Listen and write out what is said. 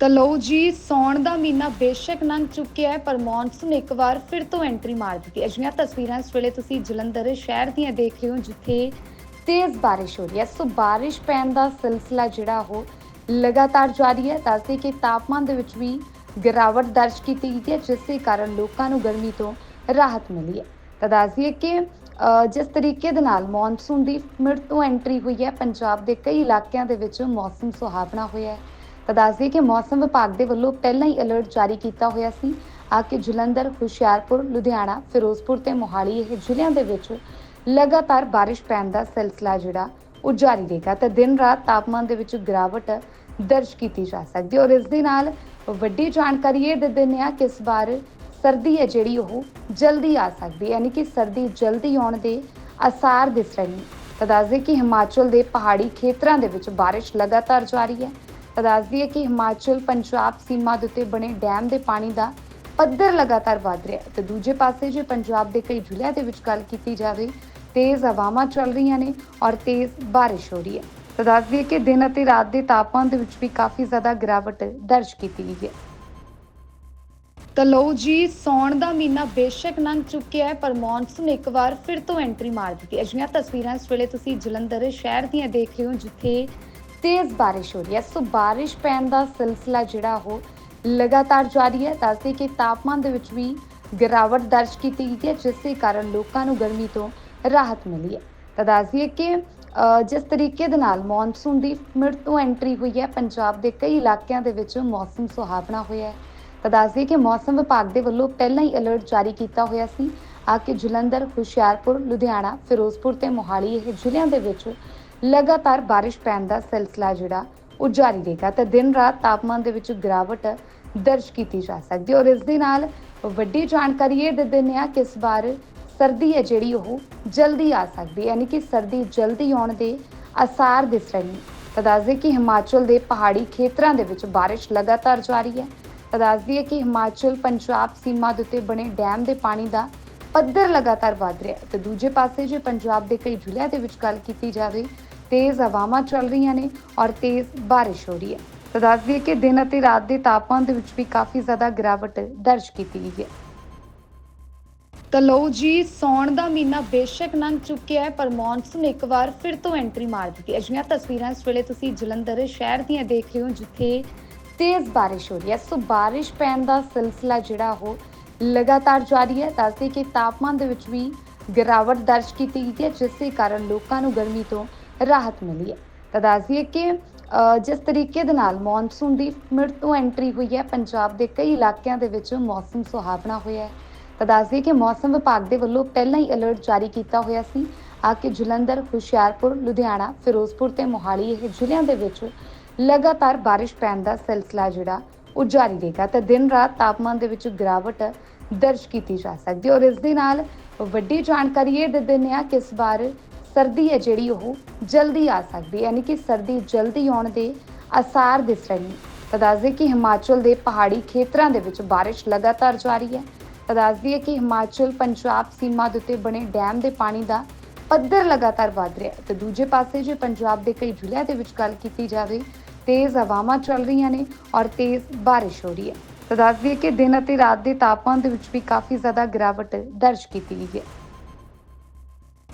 ਤਾਂ ਲਓ ਜੀ, ਸੌਣ ਦਾ ਮਹੀਨਾ ਬੇਸ਼ੱਕ ਲੰਘ ਚੁੱਕਿਆ ਹੈ, ਪਰ ਮੌਨਸੂਨ ਇੱਕ ਵਾਰ ਫਿਰ ਤੋਂ ਐਂਟਰੀ ਮਾਰ ਦਿੱਤੀ ਅਜਿਹੀਆਂ ਤਸਵੀਰਾਂ ਇਸ ਵੇਲੇ ਤੁਸੀਂ ਜਲੰਧਰ ਸ਼ਹਿਰ ਦੀਆਂ ਦੇਖ ਰਹੇ ਹੋ, ਜਿੱਥੇ ਤੇਜ਼ ਬਾਰਿਸ਼ ਹੋ ਰਹੀ ਹੈ। ਸੋ ਬਾਰਿਸ਼ ਪੈਣ ਦਾ ਸਿਲਸਿਲਾ ਜਿਹੜਾ ਉਹ ਲਗਾਤਾਰ ਜਾਰੀ ਹੈ। ਦੱਸਦੇ ਕਿ ਤਾਪਮਾਨ ਦੇ ਵਿੱਚ ਵੀ ਗਿਰਾਵਟ ਦਰਜ ਕੀਤੀ ਗਈ ਹੈ, ਜਿਸ ਦੇ ਕਾਰਨ ਲੋਕਾਂ ਨੂੰ ਗਰਮੀ ਤੋਂ ਰਾਹਤ ਮਿਲੀ ਹੈ। ਤਾਂ ਦੱਸਦੀਏ ਕਿ ਜਿਸ ਤਰੀਕੇ ਦੇ ਨਾਲ ਮੌਨਸੂਨ ਦੀ ਮਿਡ ਤੋਂ ਐਂਟਰੀ ਹੋਈ ਹੈ, ਪੰਜਾਬ ਦੇ ਕਈ ਇਲਾਕਿਆਂ ਦੇ ਵਿੱਚ ਮੌਸਮ ਸੁਹਾਵਣਾ ਹੋਇਆ ਹੈ। ਤਾਂ ਦੱਸਦੀਏ ਕਿ ਮੌਸਮ ਵਿਭਾਗ ਦੇ ਵੱਲੋਂ ਪਹਿਲਾਂ ਹੀ ਅਲਰਟ ਜਾਰੀ ਕੀਤਾ ਹੋਇਆ ਸੀ। ਆ ਕਿ ਜਲੰਧਰ, ਹੁਸ਼ਿਆਰਪੁਰ, ਲੁਧਿਆਣਾ, ਫਿਰੋਜ਼ਪੁਰ ਤੇ ਮੋਹਾਲੀ ਇਹ ਜ਼ਿਲ੍ਹਿਆਂ ਦੇ ਵਿੱਚ ਲਗਾਤਾਰ ਬਾਰਿਸ਼ ਪੈਣ ਦਾ ਸਿਲਸਿਲਾ ਜਿਹੜਾ, ਉਹ ਜਾਰੀ ਰਹੇਗਾ। ਤਾਂ ਦਿਨ ਰਾਤ ਤਾਪਮਾਨ ਦੇ ਵਿੱਚ ਗਿਰਾਵਟ ਦਰਜ ਕੀਤੀ ਜਾ ਸਕਦੀ ਹੈ ਔਰ ਇਸ ਦੇ ਨਾਲ ਵੱਡੀ ਜਾਣਕਾਰੀ ਇਹ ਦੇ ਦਿੰਦੇ ਆ ਕਿ ਇਸ ਵਾਰ ਸਰਦੀ ਹੈ ਜਿਹੜੀ, ਉਹ ਜਲਦੀ ਆ ਸਕਦੀ ਹੈ। ਯਾਨੀ ਕਿ ਸਰਦੀ ਜਲਦੀ ਆਉਣ ਦੇ ਆਸਾਰ ਦਿਸ ਰਹੇ ਨੇ। ਤਾਂ ਦੱਸਦੇ ਕਿ ਹਿਮਾਚਲ ਦੇ ਪਹਾੜੀ ਖੇਤਰਾਂ ਦੇ ਵਿੱਚ ਬਾਰਿਸ਼ ਲਗਾਤਾਰ ਜਾਰੀ ਹੈ। ਤਾਂ ਦੱਸਦੀ ਹੈ ਕਿ ਹਿਮਾਚਲ, ਪੰਜਾਬ ਸੀਮਾ ਦੇ ਉੱਤੇ ਬਣੇ ਡੈਮ ਦੇ ਪਾਣੀ ਦਾ ਪੱਧਰ ਲਗਾਤਾਰ ਵਧ ਰਿਹਾ ਹੈ। ਤੇ ਦੂਜੇ ਪਾਸੇ ਜੇ ਪੰਜਾਬ ਦੇ ਕਈ ਜ਼ਿਲ੍ਹਿਆਂ ਦੇ ਵਿੱਚ ਗੱਲ ਕੀਤੀ ਜਾਵੇ, ਤੇਜ਼ ਹਵਾਵਾਂ ਚੱਲ ਰਹੀਆਂ ਨੇ ਔਰ ਤੇਜ਼ ਬਾਰਿਸ਼ ਹੋ ਰਹੀ ਹੈ। ਤਾਂ ਦੱਸ ਦਈਏ ਕਿ ਦਿਨ ਅਤੇ ਰਾਤ ਦੇ ਤਾਪਮਾਨ ਦੇ ਵਿੱਚ ਵੀ ਕਾਫੀ ਜ਼ਿਆਦਾ ਗਿਰਾਵਟ ਦਰਜ ਕੀਤੀ ਗਈ ਹੈ। ਤਾਂ ਲਓ ਜੀ, ਸੌਣ ਦਾ ਮਹੀਨਾ ਬੇਸ਼ੱਕ ਲੰਘ ਚੁੱਕਿਆ ਹੈ, ਪਰ ਮੌਨਸੂਨ ਇੱਕ ਵਾਰ ਫਿਰ ਤੋਂ ਐਂਟਰੀ ਮਾਰ ਦਿੱਤੀ ਅਜਿਹੀਆਂ ਤਸਵੀਰਾਂ ਇਸ ਵੇਲੇ ਤੁਸੀਂ ਜਲੰਧਰ ਸ਼ਹਿਰ ਦੀਆਂ ਦੇਖ ਰਹੇ ਹੋ, ਜਿੱਥੇ ਤੇਜ਼ ਬਾਰਿਸ਼ ਹੋ ਰਹੀ ਹੈ। ਸੋ ਬਾਰਿਸ਼ ਪੈਣ ਦਾ ਸਿਲਸਿਲਾ ਜਿਹੜਾ ਉਹ ਲਗਾਤਾਰ ਜਾਰੀ ਹੈ। ਦੱਸਦੇ ਕਿ ਤਾਪਮਾਨ ਦੇ ਵਿੱਚ ਵੀ ਗਿਰਾਵਟ ਦਰਜ ਕੀਤੀ ਗਈ ਹੈ, ਜਿਸ ਦੇ ਕਾਰਨ ਲੋਕਾਂ ਨੂੰ ਗਰਮੀ ਤੋਂ ਰਾਹਤ ਮਿਲੀ ਹੈ। ਤਾਂ ਦੱਸਦੀਏ ਕਿ ਜਿਸ ਤਰੀਕੇ ਦੇ ਨਾਲ ਮੌਨਸੂਨ ਦੀ ਮਿਡ ਤੋਂ ਐਂਟਰੀ ਹੋਈ ਹੈ, ਪੰਜਾਬ ਦੇ ਕਈ ਇਲਾਕਿਆਂ ਦੇ ਵਿੱਚ ਮੌਸਮ ਸੁਹਾਵਣਾ ਹੋਇਆ ਹੈ। ਤਾਂ ਦੱਸਦੀਏ ਕਿ ਮੌਸਮ ਵਿਭਾਗ ਦੇ ਵੱਲੋਂ ਪਹਿਲਾਂ ਹੀ ਅਲਰਟ ਜਾਰੀ ਕੀਤਾ ਹੋਇਆ ਸੀ। ਆ ਕਿ ਜਲੰਧਰ, ਹੁਸ਼ਿਆਰਪੁਰ, ਲੁਧਿਆਣਾ, ਫਿਰੋਜ਼ਪੁਰ ਤੇ ਮੋਹਾਲੀ ਇਹ ਜ਼ਿਲ੍ਹਿਆਂ ਦੇ ਵਿੱਚ ਲਗਾਤਾਰ ਬਾਰਿਸ਼ ਪੈਣ ਦਾ ਸਿਲਸਿਲਾ ਜਿਹੜਾ, ਉਹ ਜਾਰੀ ਰਹੇਗਾ ਤਾਂ ਦਿਨ ਰਾਤ ਤਾਪਮਾਨ ਦੇ ਵਿੱਚ ਗਿਰਾਵਟ ਦਰਜ ਕੀਤੀ ਜਾ ਸਕਦੀ ਹੈ ਔਰ ਇਸ ਦੇ ਨਾਲ ਵੱਡੀ ਜਾਣਕਾਰੀ ਇਹ ਦੇ ਦਿੰਦੇ ਆ ਕਿ ਇਸ ਵਾਰ ਸਰਦੀ ਹੈ ਜਿਹੜੀ ਉਹ ਜਲਦੀ ਆ ਸਕਦੀ ਹੈ, ਯਾਨੀ ਕਿ ਸਰਦੀ ਜਲਦੀ ਆਉਣ ਦੇ ਆਸਾਰ ਦਿਸ ਰਹੇ ਨੇ। ਤਾਂ ਦੱਸਦੇ ਕਿ ਹਿਮਾਚਲ ਦੇ ਪਹਾੜੀ ਖੇਤਰਾਂ ਦੇ ਵਿੱਚ ਬਾਰਿਸ਼ ਲਗਾਤਾਰ ਜਾਰੀ ਹੈ। ਤਾਂ ਦੱਸਦੀ ਹੈ ਕਿ ਹਿਮਾਚਲ, ਪੰਜਾਬ ਸੀਮਾ ਦੇ ਉੱਤੇ ਬਣੇ ਡੈਮ ਦੇ ਪਾਣੀ ਦਾ ਪੱਧਰ ਲਗਾਤਾਰ ਵਧ ਰਿਹਾ ਹੈ। ਤੇ ਦੂਜੇ ਪਾਸੇ ਜੇ ਪੰਜਾਬ ਦੇ ਕਈ ਜ਼ਿਲ੍ਹਿਆਂ ਦੇ ਵਿੱਚ ਗੱਲ ਕੀਤੀ ਜਾਵੇ ਤੇਜ਼ ਹਵਾਵਾਂ ਚੱਲ ਰਹੀਆਂ ਨੇ ਔਰ ਤੇਜ਼ ਬਾਰਿਸ਼ ਹੋ ਰਹੀ ਹੈ। ਤਾਂ ਦੱਸ ਦਈਏ ਕਿ ਦਿਨ ਅਤੇ ਰਾਤ ਦੇ ਤਾਪਮਾਨ ਦੇ ਵਿੱਚ ਵੀ ਕਾਫੀ ਜ਼ਿਆਦਾ ਗਿਰਾਵਟ ਦਰਜ ਕੀਤੀ ਗਈ ਹੈ। ਤਾਂ ਲਓ ਜੀ, ਸੌਣ ਦਾ ਮਹੀਨਾ ਬੇਸ਼ੱਕ ਲੰਘ ਚੁੱਕਿਆ ਹੈ, ਪਰ ਮੌਨਸੂਨ ਇੱਕ ਵਾਰ ਫਿਰ ਤੋਂ ਐਂਟਰੀ ਮਾਰ ਦਿੱਤੀ ਹੈ। ਅਜਿਹੀਆਂ ਤਸਵੀਰਾਂ ਇਸ ਵੇਲੇ ਤੁਸੀਂ ਜਲੰਧਰ ਸ਼ਹਿਰ ਦੀਆਂ ਦੇਖ ਰਹੇ ਹੋ, ਜਿੱਥੇ ਤੇਜ਼ ਬਾਰਿਸ਼ ਹੋ ਰਹੀ ਹੈ। ਸੋ ਬਾਰਿਸ਼ ਪੈਣ ਦਾ ਸਿਲਸਿਲਾ ਜਿਹੜਾ ਉਹ ਲਗਾਤਾਰ ਜਾਰੀ ਹੈ। ਦੱਸਦੇ ਕਿ ਤਾਪਮਾਨ ਦੇ ਵਿੱਚ ਵੀ ਗਿਰਾਵਟ ਦਰਜ ਕੀਤੀ ਗਈ ਹੈ, ਜਿਸ ਦੇ ਕਾਰਨ ਲੋਕਾਂ ਨੂੰ ਗਰਮੀ ਤੋਂ ਰਾਹਤ ਮਿਲੀ ਹੈ। ਤਾਂ ਦੱਸਦੀਏ ਕਿ ਜਿਸ ਤਰੀਕੇ ਦੇ ਨਾਲ ਮੌਨਸੂਨ ਦੀ ਮਿਡ ਤੋਂ ਐਂਟਰੀ ਹੋਈ ਹੈ, ਪੰਜਾਬ ਦੇ ਕਈ ਇਲਾਕਿਆਂ ਦੇ ਵਿੱਚ ਮੌਸਮ ਸੁਹਾਵਣਾ ਹੋਇਆ ਹੈ। ਤਾਂ ਦੱਸਦੀਏ ਕਿ ਮੌਸਮ ਵਿਭਾਗ ਦੇ ਵੱਲੋਂ ਪਹਿਲਾਂ ਹੀ ਅਲਰਟ ਜਾਰੀ ਕੀਤਾ ਹੋਇਆ ਸੀ। ਆ ਕਿ ਜਲੰਧਰ, ਹੁਸ਼ਿਆਰਪੁਰ, ਲੁਧਿਆਣਾ, ਫਿਰੋਜ਼ਪੁਰ ਤੇ ਮੋਹਾਲੀ ਇਹ ਜ਼ਿਲ੍ਹਿਆਂ ਦੇ ਵਿੱਚ ਲਗਾਤਾਰ ਬਾਰਿਸ਼ ਪੈਣ ਦਾ ਸਿਲਸਿਲਾ ਜਿਹੜਾ, ਉਹ ਜਾਰੀ ਰਹੇਗਾ। ਤਾਂ ਦਿਨ ਰਾਤ ਤਾਪਮਾਨ ਦੇ ਵਿੱਚ ਗਿਰਾਵਟ ਦਰਜ ਕੀਤੀ ਜਾ ਸਕਦੀ ਹੈ। ਔਰ ਇਸ ਦੇ ਨਾਲ ਵੱਡੀ ਜਾਣਕਾਰੀ ਇਹ ਦੇ ਦਿੰਦੇ ਆ ਕਿ ਇਸ ਵਾਰ ਸਰਦੀ ਹੈ ਜਿਹੜੀ ਉਹ ਜਲਦੀ ਆ ਸਕਦੀ ਹੈ, ਯਾਨੀ ਕਿ ਸਰਦੀ ਜਲਦੀ ਆਉਣ ਦੇ ਆਸਾਰ ਦਿਸ ਰਹੇ ਨੇ। ਤਾਂ ਕਿ ਹਿਮਾਚਲ ਦੇ ਪਹਾੜੀ ਖੇਤਰਾਂ ਦੇ ਵਿੱਚ ਬਾਰਿਸ਼ ਲਗਾਤਾਰ ਜਾਰੀ ਹੈ। ਤਾਂ ਹੈ ਕਿ ਹਿਮਾਚਲ, ਪੰਜਾਬ ਸੀਮਾ ਦੇ ਉੱਤੇ ਬਣੇ ਡੈਮ ਦੇ ਪਾਣੀ ਦਾ ਪੱਧਰ ਲਗਾਤਾਰ ਵਧ ਰਿਹਾ ਹੈ। ਤੇ ਦੂਜੇ ਪਾਸੇ ਜੇ ਪੰਜਾਬ ਦੇ ਕਈ ਜ਼ਿਲ੍ਹਿਆਂ ਦੇ ਵਿੱਚ ਗੱਲ ਕੀਤੀ ਜਾਵੇ, ਤੇਜ਼ ਹਵਾਵਾਂ ਚੱਲ ਰਹੀਆਂ ਨੇ ਔਰ ਤੇਜ਼ ਬਾਰਿਸ਼ ਹੋ ਰਹੀ ਹੈ। ਤਾਂ ਦੱਸ ਦਈਏ ਕਿ ਦਿਨ ਅਤੇ ਰਾਤ ਦੇ ਤਾਪਮਾਨ ਦੇ ਵਿੱਚ ਵੀ ਕਾਫੀ ਜ਼ਿਆਦਾ ਗਿਰਾਵਟ ਦਰਜ ਕੀਤੀ ਗਈ ਹੈ।